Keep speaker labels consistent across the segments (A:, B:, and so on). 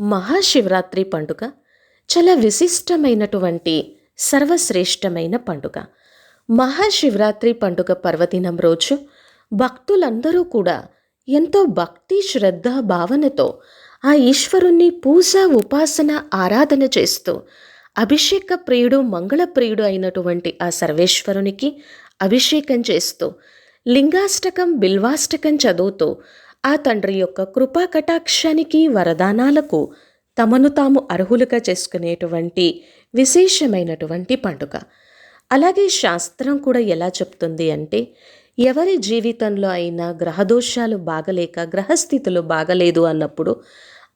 A: మహాశివరాత్రి పండుగ చాలా విశిష్టమైనటువంటి సర్వశ్రేష్టమైన పండుగ. మహాశివరాత్రి పండుగ పర్వదినం రోజు భక్తులందరూ కూడా ఎంతో భక్తి శ్రద్ధ భావనతో ఆ ఈశ్వరుణ్ణి పూజ ఉపాసన ఆరాధన చేస్తూ అభిషేక ప్రియుడు మంగళ ప్రియుడు అయినటువంటి ఆ సర్వేశ్వరునికి అభిషేకం చేస్తూ లింగాష్టకం బిల్వాష్టకం చదువుతూ ఆ తండ్రి యొక్క కృపా కటాక్షానికి వరదానాలకు తమను తాము అర్హులుగా చేసుకునేటువంటి విశేషమైనటువంటి పండుగ. అలాగే శాస్త్రం కూడా ఎలా చెప్తుంది అంటే ఎవరి జీవితంలో అయినా గ్రహదోషాలు బాగలేక గ్రహస్థితులు బాగలేదు అన్నప్పుడు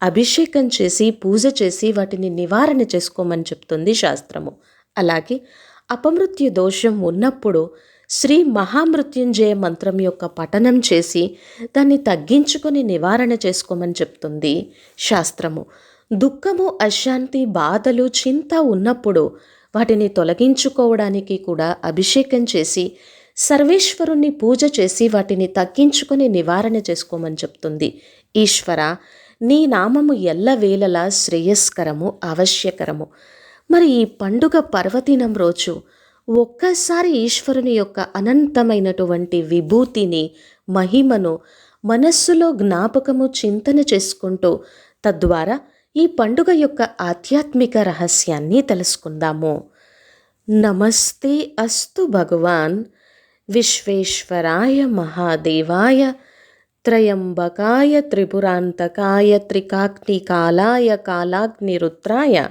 A: అభిషేకం చేసి పూజ చేసి వాటిని నివారణ చేసుకోమని చెప్తుంది శాస్త్రము. అలాగే అపమృత్యు దోషం ఉన్నప్పుడు శ్రీ మహామృత్యుంజయ మంత్రం యొక్క పఠనం చేసి దాన్ని తగ్గించుకొని నివారణ చేసుకోమని చెప్తుంది శాస్త్రము. దుఃఖము అశాంతి బాధలు చింత ఉన్నప్పుడు వాటిని తొలగించుకోవడానికి కూడా అభిషేకం చేసి సర్వేశ్వరుణ్ణి పూజ చేసి వాటిని తగ్గించుకొని నివారణ చేసుకోమని చెప్తుంది. ఈశ్వర నీ నామము ఎల్లవేళలా శ్రేయస్కరము ఆవశ్యకరము మరి ఈ పండుగ పర్వదినం రోజు ఒక్కసారి ఈశ్వరుని యొక్క అనంతమైనటువంటి విభూతిని మహిమను మనస్సులో జ్ఞాపకము చింతన చేసుకుంటూ తద్వారా ఈ పండుగ యొక్క ఆధ్యాత్మిక రహస్యాన్ని తెలుసుకుందాము. నమస్తే అస్తు భగవాన్. విశ్వేశ్వరాయ మహాదేవాయ. త్రయంబకాయ త్రిపురాంతకాయ త్రికాగ్నికాలాయ కాలాగ్నిరుద్రాయ.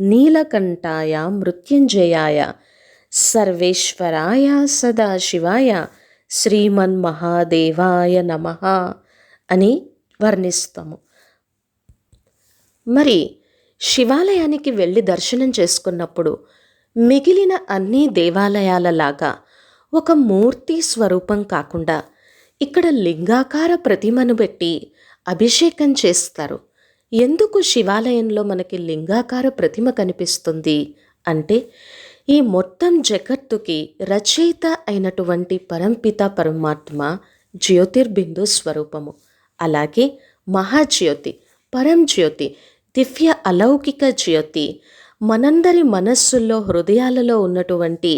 A: నీలకంఠాయ మృత్యుంజయాయ. సర్వేశ్వరాయ సదాశివాయ శ్రీమన్మహాదేవాయ నమ అని వర్ణిస్తాము. మరి శివాలయానికి వెళ్ళి దర్శనం చేసుకున్నప్పుడు మిగిలిన అన్ని దేవాలయాలలాగా ఒక మూర్తి స్వరూపం కాకుండా ఇక్కడ లింగాకార ప్రతిమను పెట్టి అభిషేకం చేస్తారు. ఎందుకు శివాలయంలో మనకి లింగాకార ప్రతిమ కనిపిస్తుంది అంటే ఈ మొత్తం జగత్తుకి రచయిత అయినటువంటి పరంపిత పరమాత్మ జ్యోతిర్బిందు స్వరూపము. అలాగే మహాజ్యోతి పరం జ్యోతి దివ్య అలౌకిక జ్యోతి మనందరి మనస్సుల్లో హృదయాలలో ఉన్నటువంటి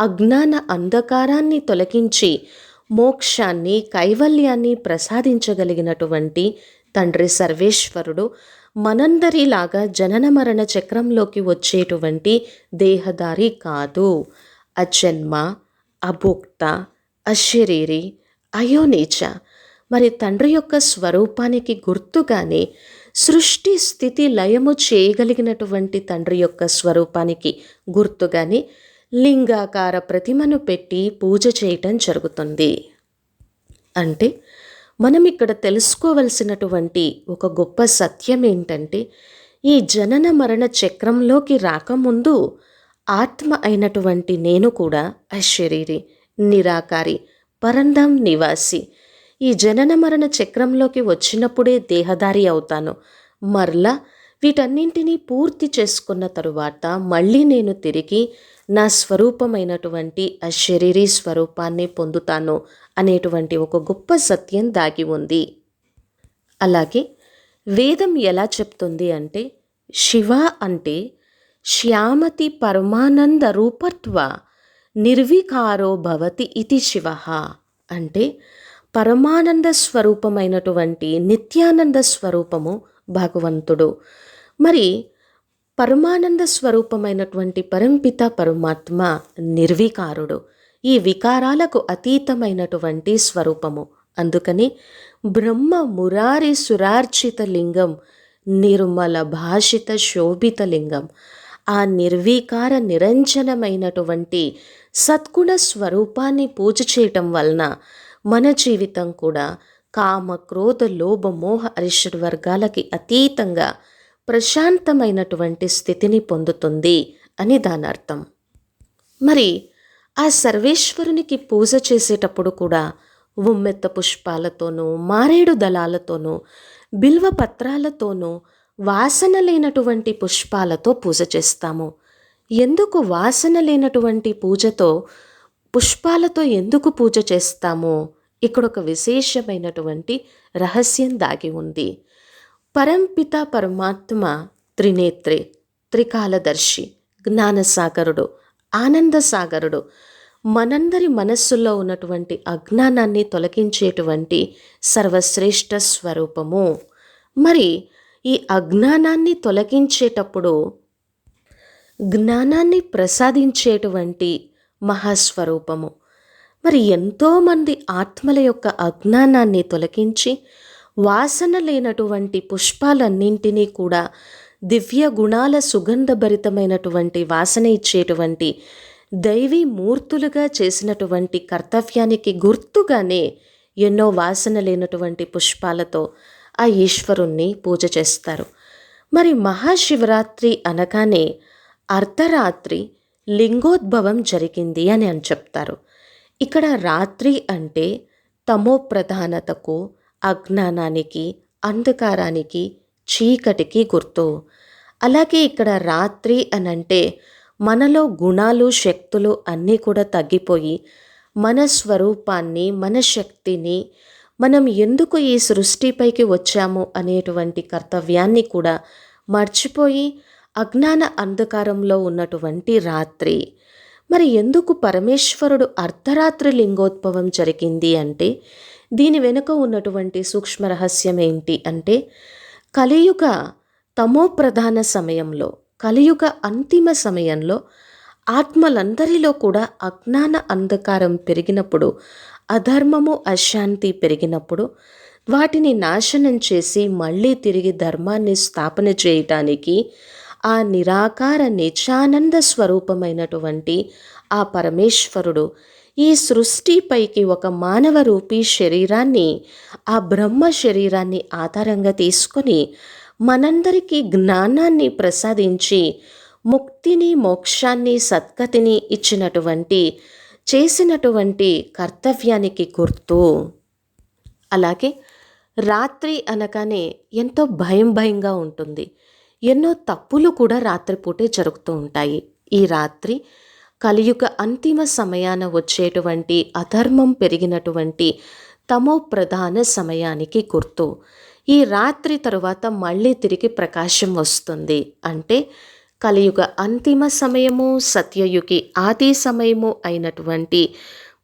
A: అజ్ఞాన అంధకారాన్ని తొలగించి మోక్షాన్ని కైవల్యాన్ని ప్రసాదించగలిగినటువంటి తండ్రి సర్వేశ్వరుడు మనందరిలాగా జనన మరణ చక్రంలోకి వచ్చేటువంటి దేహదారి కాదు. అజన్మ అభోక్త అశరీరి అయోనీచ. మరి తండ్రి యొక్క స్వరూపానికి గుర్తుగానే సృష్టి స్థితి లయము చేయగలిగినటువంటి తండ్రి యొక్క స్వరూపానికి గుర్తుగానే లింగాకార ప్రతిమను పెట్టి పూజ చేయటం జరుగుతుంది. అంటే మనం ఇక్కడ తెలుసుకోవలసినటువంటి ఒక గొప్ప సత్యం ఏంటంటే ఈ జనన మరణ చక్రంలోకి రాకముందు ఆత్మ అయినటువంటి నేను కూడా అశరీరి నిరాకారి పరంధం నివాసి ఈ జనన మరణ చక్రంలోకి వచ్చినప్పుడే దేహదారి అవుతాను. మరలా వీటన్నింటినీ పూర్తి చేసుకున్న తరువాత మళ్ళీ నేను తిరిగి నా స్వరూపమైనటువంటి ఆ శరీరీ స్వరూపాన్ని పొందుతాను అనేటువంటి ఒక గొప్ప సత్యం దాగి ఉంది. అలాగే వేదం ఎలా చెప్తుంది అంటే శివ అంటే శ్యామతి పరమానంద రూపత్వ నిర్వికారో భవతి ఇది శివ. అంటే పరమానంద స్వరూపమైనటువంటి నిత్యానంద స్వరూపము భగవంతుడు. మరి పరమానంద స్వరూపమైనటువంటి పరంపిత పరమాత్మ నిర్వికారుడు. ఈ వికారాలకు అతీతమైనటువంటి స్వరూపము. అందుకని బ్రహ్మ మురారి సురార్చిత లింగం నిర్మల భాషిత శోభిత లింగం ఆ నిర్వీకార నిరంజనమైనటువంటి సద్గుణ స్వరూపాన్ని పూజ చేయటం వలన మన జీవితం కూడా కామ క్రోధ లోభ మోహ అరిషడ్ వర్గాలకి అతీతంగా ప్రశాంతమైనటువంటి స్థితిని పొందుతుంది అని దానర్థం. మరి ఆ సర్వేశ్వరునికి పూజ చేసేటప్పుడు కూడా ఉమ్మెత్త పుష్పాలతోనూ మారేడు దళాలతోనూ బిల్వ పత్రాలతోనూ వాసన లేనటువంటి పుష్పాలతో పూజ చేస్తాము. ఎందుకు వాసన లేనటువంటి పూజతో పుష్పాలతో ఎందుకు పూజ చేస్తామో? ఇక్కడ ఒక విశేషమైనటువంటి రహస్యం దాగి ఉంది. పరంపిత పరమాత్మ త్రినేత్రే త్రికాలదర్శి జ్ఞానసాగరుడు ఆనందసాగరుడు. మనందరి మనస్సులో ఉన్నటువంటి అజ్ఞానాన్ని తొలగించేటువంటి సర్వశ్రేష్ఠ స్వరూపము. మరి ఈ అజ్ఞానాన్ని తొలగించేటప్పుడు జ్ఞానాన్ని ప్రసాదించేటువంటి మహాస్వరూపము. మరి ఎంతోమంది ఆత్మల యొక్క అజ్ఞానాన్ని తొలగించి వాసన లేనటువంటి పుష్పాలన్నింటినీ కూడా దివ్య గుణాల సుగంధభరితమైనటువంటి వాసన ఇచ్చేటువంటి దైవీ మూర్తులుగా చేసినటువంటి కర్తవ్యానికి గుర్తుగానే ఎన్నో వాసన లేనటువంటి పుష్పాలతో ఆ ఈశ్వరుణ్ణి పూజ చేస్తారు. మరి మహాశివరాత్రి అనగానే అర్ధరాత్రి లింగోద్భవం జరిగింది అని అని చెప్తారు. ఇక్కడ రాత్రి అంటే తమో ప్రధానతకు అజ్ఞానానికి అంధకారానికి చీకటికి గుర్తు. అలాగే ఇక్కడ రాత్రి అనంటే మనలో గుణాలు శక్తులు అన్నీ కూడా తగ్గిపోయి మన స్వరూపాన్ని మన శక్తిని మనం ఎందుకు ఈ సృష్టిపైకి వచ్చాము అనేటువంటి కర్తవ్యాన్ని కూడా మర్చిపోయి అజ్ఞాన అంధకారంలో ఉన్నటువంటి రాత్రి. మరి ఎందుకు పరమేశ్వరుడు అర్ధరాత్రి లింగోద్భవం జరిగింది అంటే దీని వెనుక ఉన్నటువంటి సూక్ష్మ రహస్యం ఏంటి అంటే కలియుగ తమో ప్రధాన సమయంలో కలియుగ అంతిమ సమయంలో ఆత్మలందరిలో కూడా అజ్ఞాన అంధకారం పెరిగినప్పుడు అధర్మము అశాంతి పెరిగినప్పుడు వాటిని నాశనం చేసి మళ్ళీ తిరిగి ధర్మాన్ని స్థాపన చేయటానికి ఆ నిరాకార నిచానంద స్వరూపమైనటువంటి ఆ పరమేశ్వరుడు ఈ సృష్టిపైకి ఒక మానవ రూపీ శరీరాన్ని ఆ బ్రహ్మ శరీరాన్ని ఆధారంగా తీసుకొని మనందరికీ జ్ఞానాన్ని ప్రసాదించి ముక్తిని మోక్షాన్ని సద్గతిని ఇచ్చినటువంటి చేసినటువంటి కర్తవ్యానికి గుర్తు. అలాగే రాత్రి అనగానే ఎంతో భయం భయంగా ఉంటుంది. ఎన్నో తప్పులు కూడా రాత్రిపూటే జరుగుతూ ఉంటాయి. ఈ రాత్రి కలియుగ అంతిమ సమయాన వచ్చేటువంటి అధర్మం పెరిగినటువంటి తమో ప్రధాన సమయానికి గుర్తు. ఈ రాత్రి తరువాత మళ్ళీ తిరిగి ప్రకాశం వస్తుంది. అంటే కలియుగ అంతిమ సమయము సత్యయుగి ఆది సమయము అయినటువంటి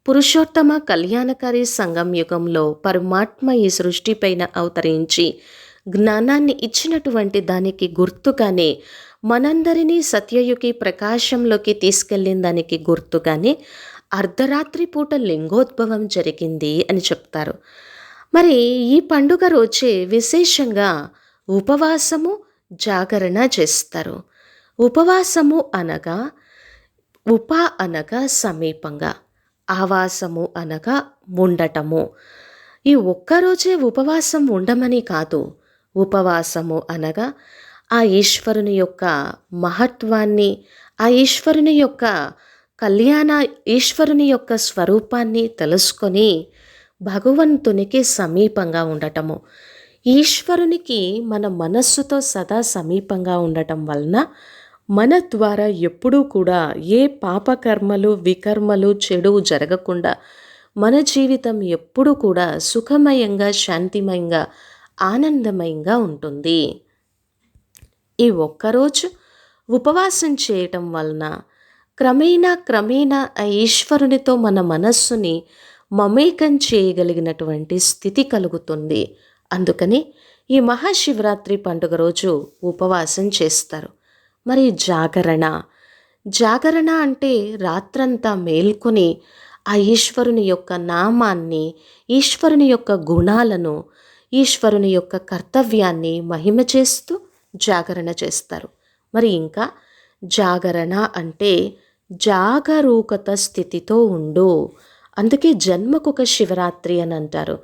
A: పురుషోత్తమ కళ్యాణకారి సంగం యుగంలో పరమాత్మ ఈ సృష్టిపైన అవతరించి జ్ఞానాన్ని ఇచ్చినటువంటి దానికి గుర్తుగానే మనందరినీ సత్యయుగి ప్రకాశంలోకి తీసుకెళ్ళిన దానికి గుర్తుగానే అర్ధరాత్రి పూట లింగోద్భవం జరిగింది అని చెప్తారు. మరి ఈ పండుగ రోజే విశేషంగా ఉపవాసము జాగరణ చేస్తారు. ఉపవాసము అనగా ఉప అనగా సమీపంగా ఆవాసము అనగా ఉండటము ఈ ఒక్కరోజే ఉపవాసం ఉండమని కాదు. ఉపవాసము అనగా ఆ ఈశ్వరుని యొక్క మహత్వాన్ని ఆ ఈశ్వరుని యొక్క కళ్యాణ ఈశ్వరుని యొక్క స్వరూపాన్ని తెలుసుకొని భగవంతునికి సమీపంగా ఉండటము. ఈశ్వరునికి మన మనస్సుతో సదా సమీపంగా ఉండటం వలన మన ద్వారా ఎప్పుడూ కూడా ఏ పాపకర్మలు వికర్మలు చెడు జరగకుండా మన జీవితం ఎప్పుడూ కూడా సుఖమయంగా శాంతిమయంగా ఆనందమయంగా ఉంటుంది. ఈ ఒక్కరోజు ఉపవాసం చేయటం వలన క్రమేణా క్రమేణా ఆ ఈశ్వరునితో మన మనస్సుని మమేకం చేయగలిగినటువంటి స్థితి కలుగుతుంది. అందుకని ఈ మహాశివరాత్రి పండుగ రోజు ఉపవాసం చేస్తారు. మరి జాగరణ. జాగరణ అంటే రాత్రంతా మేల్కొని ఆ ఈశ్వరుని యొక్క నామాన్ని ఈశ్వరుని యొక్క గుణాలను ఈశ్వరుని యొక్క కర్తవ్యాన్ని మహిమ చేస్తూ జాగరణ చేస్తారు. మరి ఇంకా జాగరణ అంటే జాగరూకత స్థితితో ఉండు. అందుకే జన్మకొక శివరాత్రి అని అంటారు.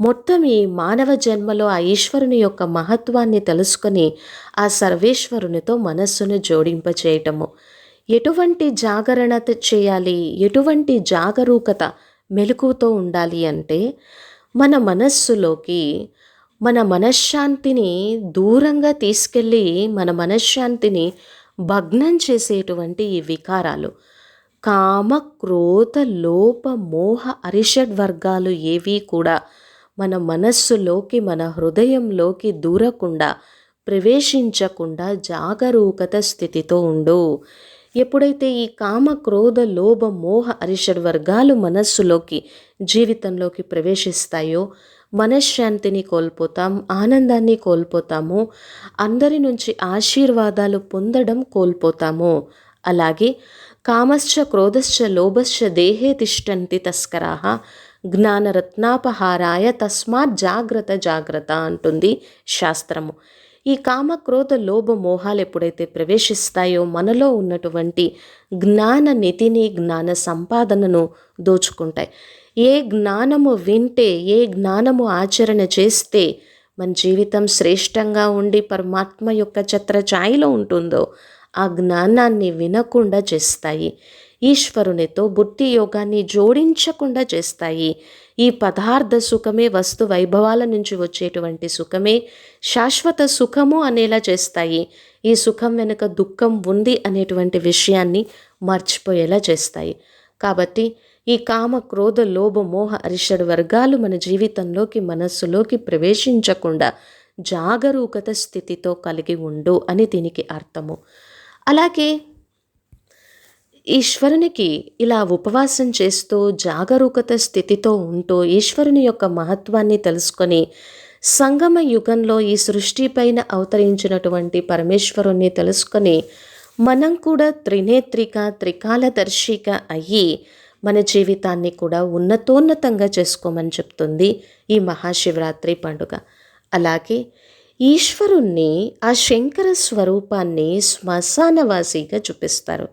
A: మొత్తం ఈ మానవ జన్మలో ఆ ఈశ్వరుని యొక్క మహత్వాన్ని తెలుసుకొని ఆ సర్వేశ్వరునితో మనస్సును జోడింపచేయటము. ఎటువంటి జాగరణత చేయాలి? ఎటువంటి జాగరూకత మెలకుతో ఉండాలి అంటే మన మనస్సులోకి మన మనశ్శాంతిని దూరంగా తీసుకెళ్ళి మన మనశ్శాంతిని భగ్నం చేసేటువంటి ఈ వికారాలు. కామ క్రోధ లోప మోహ అరిషడ్ వర్గాలు ఏవి కూడా మన మనస్సులోకి మన హృదయంలోకి దూరకుండా ప్రవేశించకుండా జాగరూకత స్థితితో ఉండు. ఎప్పుడైతే ఈ కామ క్రోధ లోభ మోహ అరిషడ్ వర్గాలు మనస్సులోకి జీవితంలోకి ప్రవేశిస్తాయో మనశ్శాంతిని కోల్పోతాం ఆనందాన్ని కోల్పోతాము అందరి నుంచి ఆశీర్వాదాలు పొందడం కోల్పోతాము. అలాగే కామశ్చ క్రోధశ్చ లోభశ్చ దేహే తిష్టంతి తస్కరాహ జ్ఞానరత్నాపహారాయ తస్మాత్ జాగ్రత్త జాగ్రత్త అంటుంది శాస్త్రము. ఈ కామ క్రోధ లోభ మోహాలు ఎప్పుడైతే ప్రవేశిస్తాయో మనలో ఉన్నటువంటి జ్ఞాన నితిని జ్ఞాన సంపాదనను దోచుకుంటాయి. ఏ జ్ఞానము వింటే ఏ జ్ఞానము ఆచరణ చేస్తే మన జీవితం శ్రేష్టంగా ఉండి పరమాత్మ యొక్క ఛత్రఛాయిలో ఉంటుందో ఆ జ్ఞానాన్ని వినకుండా చేస్తాయి. ఈశ్వరునితో బుద్ధి యోగాన్ని జోడించకుండా చేస్తాయి. ఈ పదార్థ సుఖమే వస్తు వైభవాల నుంచి వచ్చేటువంటి సుఖమే శాశ్వత సుఖము అనేలా చేస్తాయి. ఈ సుఖం వెనుక దుఃఖం ఉంది అనేటువంటి విషయాన్ని మర్చిపోయేలా చేస్తాయి. కాబట్టి ఈ కామ క్రోధ లోభ మోహ అరిషడ్ వర్గాలు మన జీవితంలోకి మనస్సులోకి ప్రవేశించకుండా జాగరూకత స్థితితో కలిగి ఉండు అని దీనికి అర్థము. అలాగే ఈశ్వరునికి ఇలా ఉపవాసం చేస్తూ జాగరూకత స్థితితో ఉంటూ ఈశ్వరుని యొక్క మహత్వాన్ని తెలుసుకొని సంగమ యుగంలో ఈ సృష్టిపైన అవతరించినటువంటి పరమేశ్వరుణ్ణి తెలుసుకొని మనం కూడా త్రినేత్రిక త్రికాలదర్శిక అయ్యి మన జీవితాన్ని కూడా ఉన్నతోన్నతంగా చేసుకోమని చెప్తుంది ఈ మహాశివరాత్రి పండుగ. అలాగే ఈశ్వరుణ్ణి ఆ శంకర స్వరూపాన్ని శ్మశానవాసిగా చూపిస్తారు.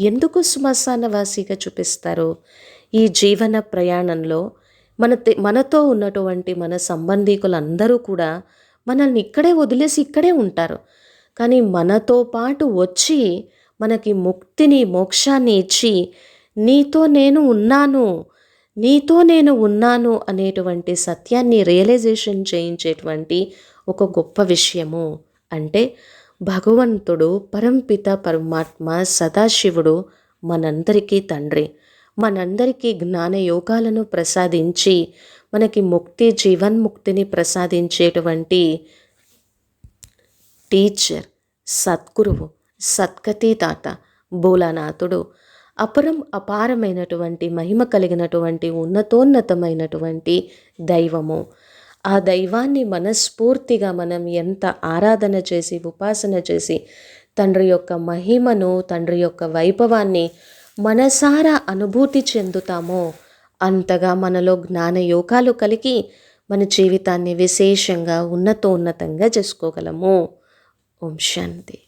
A: ఎందుకు శ్మశానవాసిగా చూపిస్తారు? ఈ జీవన ప్రయాణంలో మన మనతో ఉన్నటువంటి మన సంబంధికులందరూ కూడా మనల్ని ఇక్కడే వదిలేసి ఇక్కడే ఉంటారు. కానీ మనతో పాటు వచ్చి మనకి ముక్తిని మోక్షాన్ని ఇచ్చి నీతో నేను ఉన్నాను నీతో నేను ఉన్నాను అనేటువంటి సత్యాన్ని రియలైజేషన్ చేయించేటువంటి ఒక గొప్ప విషయము. అంటే భగవంతుడు పరంపిత పరమాత్మ సదాశివుడు మనందరికీ తండ్రి. మనందరికీ జ్ఞాన యోగాలను ప్రసాదించి మనకి ముక్తి జీవన్ముక్తిని ప్రసాదించేటువంటి టీచర్ సద్గురువు సత్కతీతాత భోలానాథుడు. అపరం అపారమైనటువంటి మహిమ కలిగినటువంటి ఉన్నతోన్నతమైనటువంటి దైవము. ఆ దైవాన్ని మనస్ఫూర్తిగా మనం ఎంత ఆరాధన చేసి ఉపాసన చేసి తండ్రి యొక్క మహిమను తండ్రి యొక్క వైభవాన్ని మనసారా అనుభూతి చెందుతామో అంతగా మనలో జ్ఞాన యోగాలు కలిగి మన జీవితాన్ని విశేషంగా ఉన్నతోన్నతంగా చేసుకోగలము. ఓం శాంతి.